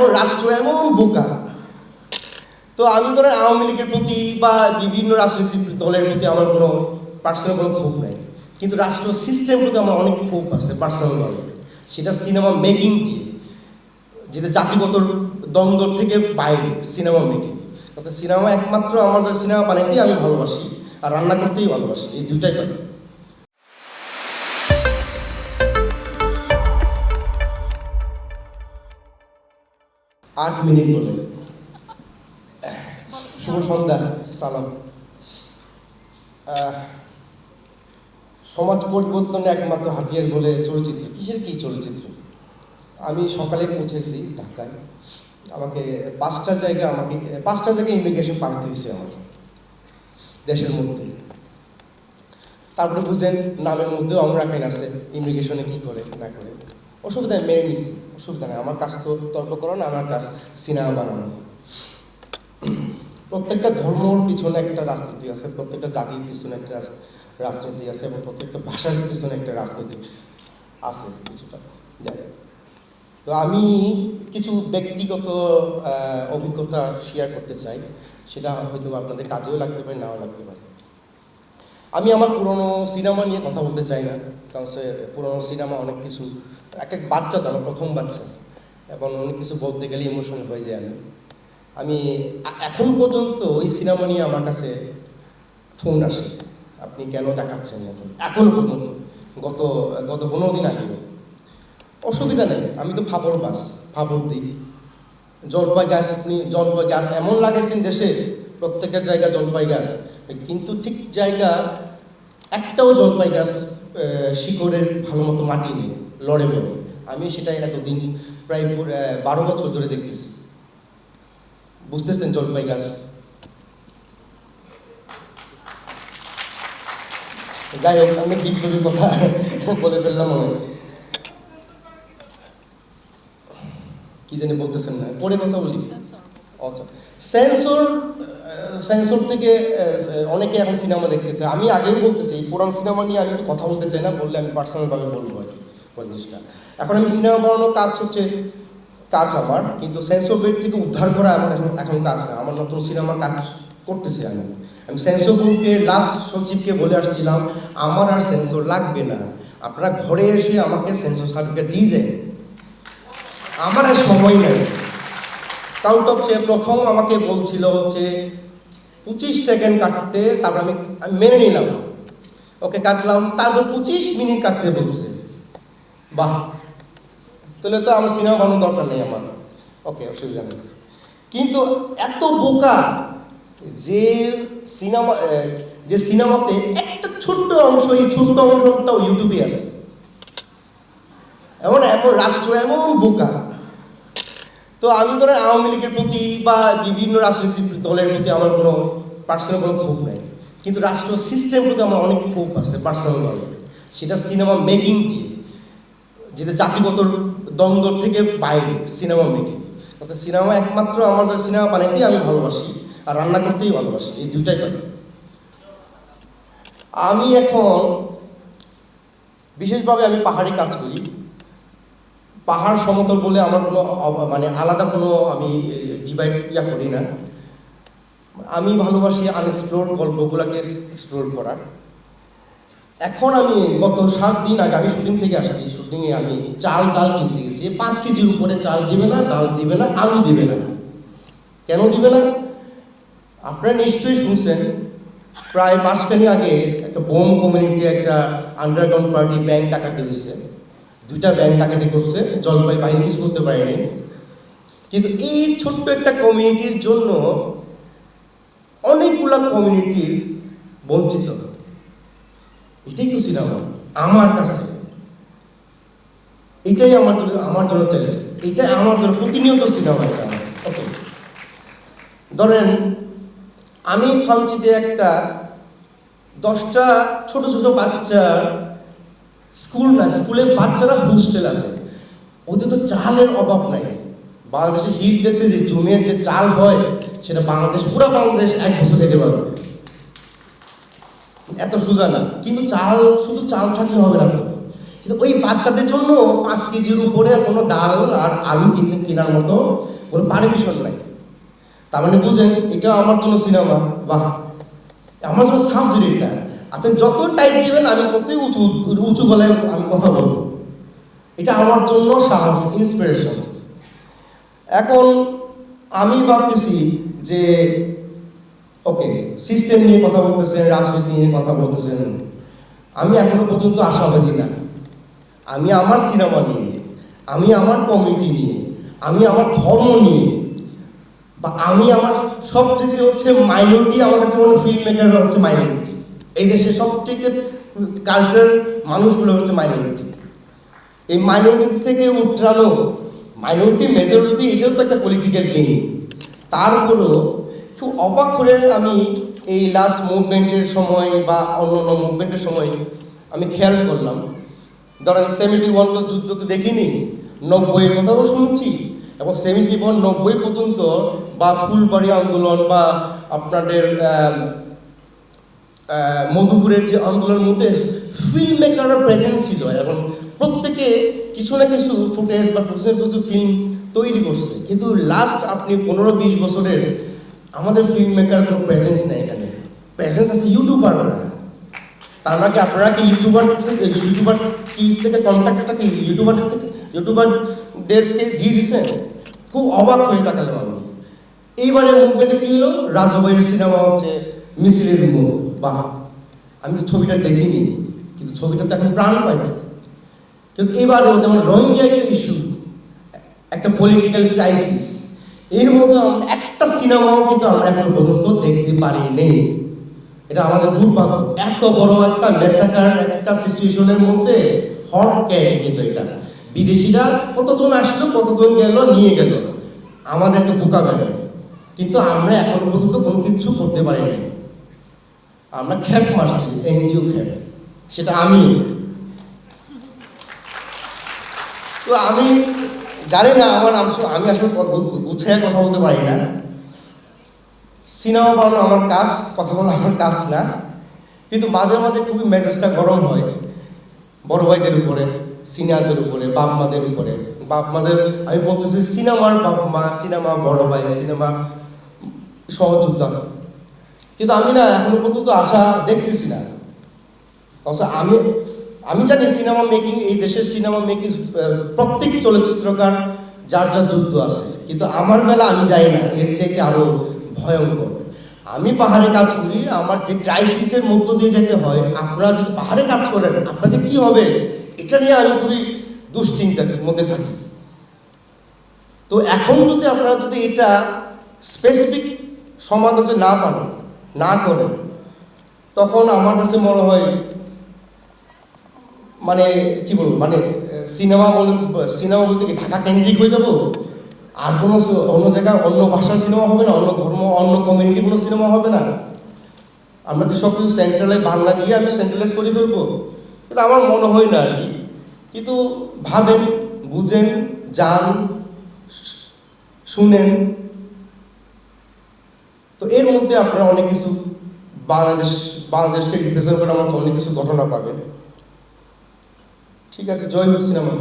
এমন রাষ্ট্র এমন বোকা। তো আমি ধরেন আওয়ামী লীগের প্রতি বা বিভিন্ন রাজনৈতিক দলের প্রতি আমার কোনো পার্সোনাল কোনো ক্ষোভ নাই। কিন্তু রাষ্ট্র সিস্টেম প্রতি আমার অনেক ক্ষোভ আছে পার্সোনাল সেটা সিনেমা মেকিং দিয়ে। যেটা জাতিগত দ্বন্দ্ব থেকে বাইরে সিনেমা মেকিং তাতে সিনেমা একমাত্র আমাদের সিনেমা বানাইতেই আমি ভালোবাসি আর রান্না করতেই ভালোবাসি। এই দুইটাই পারি আট মিনিট বলে। শুভ সন্ধ্যা, সালাম। সমাজ পরিবর্তনে একমাত্র হাতিয়ার বলে চলচ্চিত্র। কিসের কি চলচ্চিত্র? আমি সকালে পৌঁছেছি ঢাকায়। আমাকে পাঁচটা জায়গা আমাকে, পাঁচটা জায়গায় ইমিগ্রেশন পাঠাতে হয়েছে আমার, দেশের মধ্যে। তারপরে বুঝলেন, নামের মধ্যেও অংরাখাইন আছে ইমিগ্রেশনে কি করে, না করে। অসুবিধা মেনে নিচ্ছি অসুবিধা নেই। আমার কাজ তো তর্ক করো না, আমার কাজ সিনেমা বানানো। প্রত্যেকটা ধর্মর পিছনে একটা রাজনীতি আছে, প্রত্যেকটা জাতির পিছনে একটা রাজ- রাজনীতি আছে এবং প্রত্যেকটা ভাষার পিছনে একটা রাজনীতি আছে কিছুটা। যাই তো আমি কিছু ব্যক্তিগত অভিজ্ঞতা শেয়ার করতে চাই। সেটা হয়তো আপনাদের কাজেও লাগতে পারে, নাও লাগতে পারে। আমি আমার পুরনো সিনেমা নিয়ে কথা বলতে চাই না, কারণ সে পুরনো সিনেমা অনেক কিছু এক এক বাচ্চা তো প্রথম বাচ্চা, এবং অনেক কিছু বলতে গেলে ইমোশনাল হয়ে যায় আমি। আমি এখন পর্যন্ত ওই সিনেমা নিয়ে আমার কাছে ফোন আসে, আপনি কেন দেখাচ্ছেন এখন এখনও পর্যন্ত, গত গত পনেরো দিন আগে অসুবিধা নেই, আমি তো ফাবর বাস ফাবর দিই। জলপাই গাছ, আপনি জলপাই গাছ এমন লাগাইছেন দেশে, প্রত্যেকটা জায়গায় জলপাই গাছ কিন্তু ঠিক জায়গা একটাও জলপাই গাছ শিকড়ের ভালো মতো মাটি নেই, লড়ে বেড়ে। আমি সেটাই এতদিন প্রায় বারো বছর ধরে দেখতেছি। বুঝতেছেন জলপাই গাছ যাই হোক, আমি বিপ্লবী কথা বলে ফেললাম কি জানি বলতেছেন না, পরে কথা বলি। আচ্ছা সেন্সর সেন্সর থেকে অনেকে এখন সিনেমা দেখতেছে। আমি আগেই বলতেছি, এই পুরান সিনেমা নিয়ে আমি একটু কথা বলতে চাই না, বললে আমি পার্সোনালভাবে বলব আর কি জিনিসটা। এখন আমি সিনেমা বানানোর কাজ হচ্ছে, কাজ আমার, কিন্তু সেন্সর বেড থেকে উদ্ধার করা আমার এখন এখন কাজ না। আমার নতুন সিনেমা কাজ করতেছি আমি। আমি সেন্সর গ্রুপকে লাস্ট সচিবকে বলে আসছিলাম, আমার আর সেন্সর লাগবে না। আপনারা ঘরে এসে আমাকে সেন্সর সার্টিফিকেট দিয়ে যায় আমার আর সময় নেই। কারণটা হচ্ছে প্রথম আমাকে বলছিল হচ্ছে পঁচিশ সেকেন্ড কাটতে, তারপর আমি মেনে নিলাম। ওকে, কাটলাম, তারপর পঁচিশ মিনিট কাটতে বলছে। বাহ। তাহলে তো আমার সিনেমা বানানোর দরকার নেই আমার। ওকে, অসুবিধা নেই। কিন্তু এত বোকা যে সিনেমা যে সিনেমাতে একটা ছোট্ট অংশ, এই ছোট্ট অংশটাও ইউটিউবে আছে। এমন এমন রাষ্ট্র, এমন বোকা। আমি ধরেন আওয়ামী লীগের প্রতি বা বিভিন্ন রাজনৈতিক দলের প্রতি আমার কোনো পার্সোনাল কোনো ক্ষোভ নাই। কিন্তু রাষ্ট্র সিস্টেম প্রতি আমার অনেক ক্ষোভ আছে পার্সোনালভাবে সেটা সিনেমা মেকিং দিয়ে। যেটা জাতিগত দ্বন্দ্ব থেকে বাইরে সিনেমা মেকিং তাতে সিনেমা একমাত্র আমাদের সিনেমা বানাইতেই আমি ভালোবাসি আর রান্না করতেই ভালোবাসি, এই দুইটাই পারি আমি এখন বিশেষভাবে আমি পাহাড়ি কাজ করি। পাহাড় সমতল বলে আমার কোনো মানে আলাদা কোনো আমি ডিভাইড ইয়া করি না। আমি ভালোবাসি আনএক্সপ্লোর গল্পগুলোকে এক্সপ্লোর করা। এখন আমি গত সাত দিন আগে, আমি শুটিং থেকে আসছি। শুটিংয়ে আমি চাল ডাল কিনতে গেছি। পাঁচ কেজির উপরে চাল দিবে না, ডাল দিবে না, আলু দিবে না। কেন দিবে না? আপনারা নিশ্চয়ই শুনছেন, প্রায় মাসখানি আগে একটা বোম কমিউনিটি একটা আন্ডারগ্রাউন্ড পার্টি ব্যাংক ডাকাতি হয়েছে। দুইটা ব্যাংক ডাকাতি করছে, জলপাই বাহিনী কিছু করতে পারেনি। কিন্তু এই ছোট্ট একটা কমিউনিটির জন্য অনেকগুলা কমিউনিটির বঞ্চিত। এটাই তো সিনেমা আমার কাছে। এটাই আমার জন্য আমার জন্য চ্যালেঞ্জ এটাই আমার জন্য প্রতিনিয়ত সিনেমা এটা ওকে ধরেন, আমি খামচিতে একটা দশটা ছোট ছোট বাচ্চার স্কুল না, স্কুলে বাচ্চারা হোস্টেল আছে ওদের তো চালের অভাব নাই। বাংলাদেশে হিট দেখছে যে জমির যে চাল হয়, সেটা বাংলাদেশ, পুরো বাংলাদেশ এক বছর খেতে পারবে এত সোজা না। কিন্তু চাল, শুধু চাল থাকলে হবে না। কিন্তু ওই বাচ্চাদের জন্য পাঁচ কেজির উপরে কোনো ডাল আর আলু কিনে, কেনার মতো কোনো পারমিশন নাই। তার মানে বুঝেন, এটা আমার জন্য সিনেমা বাহ। আমার জন্য সাবজেক্ট এটা। আপনি যত টাইম দিবেন, আমি ততই উঁচু উঁচু গলায় আমি কথা বলব। এটা আমার জন্য সাহস ইন্সপিরেশন এখন আমি ভাবতেছি যে ওকে সিস্টেম নিয়ে কথা বলতেছেন, রাজনীতি নিয়ে কথা বলতেছেন। আমি এখনও পর্যন্ত আশাবাদী না। আমি আমার সিনেমা নিয়ে, আমি আমার কমিটি নিয়ে, আমি আমার ধর্ম নিয়ে, বা আমি আমার সব থেকে হচ্ছে মাইনরিটি আমার কাছে মনে ফিল্ম মেকাররা হচ্ছে মাইনরিটি এই দেশে সব থেকে কালচার মানুষগুলো হচ্ছে মাইনরিটি এই মাইনরিটি থেকে উত্তরানো মাইনরিটি মেজরিটি এটাও তো একটা পলিটিক্যাল গেম তার উপরও খুব অবাক করে আমি এই লাস্ট মুভমেন্টের সময় বা অন্য অন্য মুভমেন্টের সময় আমি খেয়াল করলাম। ধরেন সেভেন্টি ওয়ান যুদ্ধ তো দেখিনি নব্বইয়ের কথাও শুনছি, এবং সেভেন্টি ওয়ান নব্বই পর্যন্ত বা ফুলবাড়ি আন্দোলন বা আপনাদের মধুপুরের যে আন্দোলনের মধ্যে ফিল্ম মেকারের প্রেজেন্স ছিল, এবং প্রত্যেকে কিছু না কিছু ফুটেজ বা কিছু না কিছু ফিল্ম তৈরি করছে। কিন্তু লাস্ট আপনি পনেরো বিশ বছরের আমাদের ফিল্ম মেকার কোনো প্রেজেন্স নেই এখানে। প্রেজেন্স আছে ইউটিউবাররা তার মানে কি আপনারা কি ইউটিউবার থেকে ইউটিউবার কি থেকে কন্ট্যাক্টটা কি ইউটিউবারদের থেকে ইউটিউবারদেরকে দিয়ে দিছেন? খুব অবাক হয়ে তাকালাম আমি। এইবারে মুভমেন্টে কি হলো? রাজবাইয়ের সিনেমা হচ্ছে মিছিলের মুখ। বাহ আমি ছবিটা দেখিনি, কিন্তু ছবিটা তো এখন প্রাণ পাইছে। কিন্তু এবারেও যেমন রোহিঙ্গা একটা ইস্যু একটা পলিটিক্যাল ক্রাইসিস এর মধ্যে একটা সিনেমাও কিন্তু আমরা এখন পর্যন্ত দেখতে পারি নেই। এটা আমাদের দুর্ভাগ্য। এত বড় একটা মেসাকার একটা সিচুয়েশনের মধ্যে হট ক্যাট কিন্তু এটা। বিদেশিরা কতজন আসলো, কতজন গেল, নিয়ে গেল। আমাদের আমাদেরকে বোকা গেল কিন্তু আমরা এখন পর্যন্ত কোনো কিছু করতে পারি নাই। আমরা খ্যাপ মারছি এনজিও খ্যাপ সেটা আমি। তো আমি জানি না আমার আম- আসলে গুছিয়ে কথা বলতে পারি না। সিনেমা বানানো আমার কাজ, কথা বলা আমার কাজ না। কিন্তু মাঝে মাঝে খুবই মেজাজটা গরম হয়। বড় ভাইদের উপরে, সিনিয়রদের উপরে বাপ মাদের উপরে। বাপ মাদের আমি বলতেছি সিনেমার বাপ মা সিনেমা বড় ভাই, সিনেমা সহযোগিতা কিন্তু আমি না এখনও পর্যন্ত আশা দেখতেছি না। আমি আমি জানি সিনেমা মেকিং, এই দেশের সিনেমা মেকিং প্রত্যেক চলচ্চিত্রকার যার যার যুদ্ধ আছে। কিন্তু আমার বেলা আমি জানি না, এর থেকে আরও ভয়ঙ্কর। আমি পাহাড়ে কাজ করি, আমার যে ক্রাইসিসের মধ্য দিয়ে যেতে হয়, আপনারা যদি পাহাড়ে কাজ করেন, আপনাদের কি হবে? এটা নিয়ে আমি খুবই দুশ্চিন্তার মধ্যে থাকি। তো এখন যদি আপনারা যদি এটা স্পেসিফিক সমাধান না পান না করেন তখন আমার কাছে মনে হয় মানে কি বলব মানে সিনেমা সিনেমা বলতে কি ঢাকা কেন্দ্রিক হয়ে যাব? আর কোনো অন্য জায়গায় অন্য ভাষার সিনেমা হবে না, অন্য ধর্ম, অন্য কমিউনিটি কোনো সিনেমা হবে না। আমরা কি সব কিছু সেন্ট্রালে বাংলা দিয়ে আমি সেন্ট্রালাইজ করে ফেলব। কিন্তু আমার মনে হয় না আর কি। কিন্তু ভাবেন, বুঝেন যান শুনেন তো এর মধ্যে আপনারা অনেক কিছু বাংলাদেশ, বাংলাদেশকে রিপ্রেজেন্ট করার মতো অনেক কিছু ঘটনা পাবেন। ঠিক আছে, জয় হোক সিনেমা।